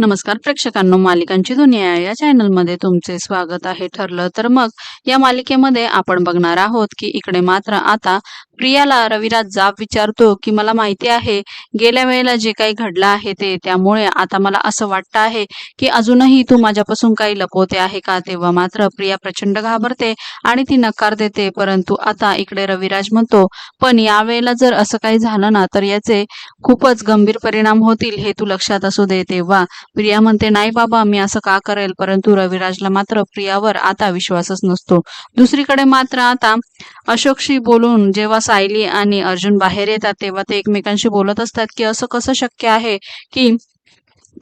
नमस्कार प्रेक्षकांनो मालिकांची दुनिया या चॅनलमध्ये तुमचे स्वागत आहे. ठरलं तर मग या मालिकेमध्ये आपण बघणार आहोत की इकडे मात्र आता प्रियाला रविराज जाब विचारतो की मला माहिती आहे गेल्या वेळेला जे काही घडलं आहे ते त्यामुळे आता मला असं वाटतं आहे की अजूनही तू माझ्यापासून काही लपवते आहे का? तेव्हा मात्र प्रिया प्रचंड घाबरते आणि ती नकार देते. परंतु आता इकडे रविराज म्हणतो पण यावेळेला जर असं काही झालं ना तर याचे खूपच गंभीर परिणाम होतील हे तू लक्षात असू दे. तेव्हा प्रिया म्हणते नाही बाबा मी असं का करेल? परंतु रविराजला मात्र प्रियावर आता विश्वासच नसतो. दुसरीकडे मात्र आता अशोकशी बोलून जेव्हा सायली आणि अर्जुन बाहेर येतात तेव्हा ते एकमेकांशी बोलत असतात की असं कसं शक्य आहे की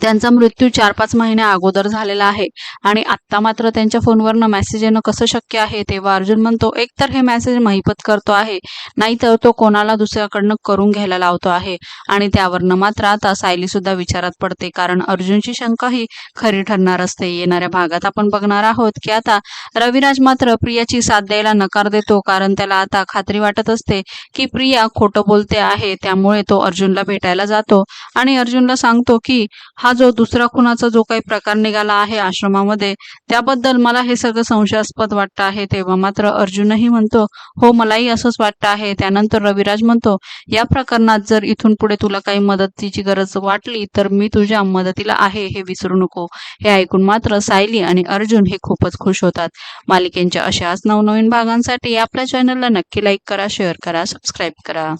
त्यांचा मृत्यू चार पाच महिन्या अगोदर झालेला आहे. आणि आत्ता मात्र त्यांच्या फोनवरनं मेसेज येणं कसं शक्य आहे तेव्हा अर्जुन म्हणतो एकतर हे मेसेज महिपत करतो आहे नाहीतर तो कोणाला दुसऱ्याकडनं करून घ्यायला लावतो आहे. आणि त्यावरनं मात्र आता सायली सुद्धा विचारात पडते कारण अर्जुनची शंका ही खरी ठरणार असते. येणाऱ्या भागात आपण बघणार आहोत की आता रविराज मात्र प्रियाची साथ द्यायला नकार देतो कारण त्याला आता खात्री वाटत असते की प्रिया खोटं बोलते आहे त्यामुळे तो अर्जुनला भेटायला जातो आणि अर्जुनला सांगतो की हा जो दुसरा खुनाचा जो काही प्रकार निघाला आहे आश्रमामध्ये त्याबद्दल मला हे सगळं संशयास्पद वाटतं आहे. तेव्हा मात्र अर्जुनही म्हणतो हो मलाही असंच वाटतं आहे. त्यानंतर रविराज म्हणतो या प्रकरणात जर इथून पुढे तुला काही मदतीची गरज वाटली तर मी तुझ्या मदतीला आहे हे विसरू नको. हे ऐकून मात्र सायली आणि अर्जुन हे खूपच खुश होतात. मालिकेंच्या अशाच नवनवीन भागांसाठी आपल्या चॅनलला नक्की लाईक करा शेअर करा सबस्क्राईब करा.